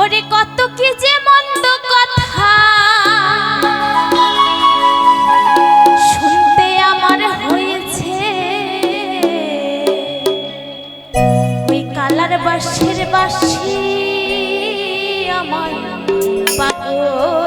ওরে কত কি যে মন্দ কথা। শুনতে আমার হয়েছে। ওই কালার বাসের বাসি আমার পাগল।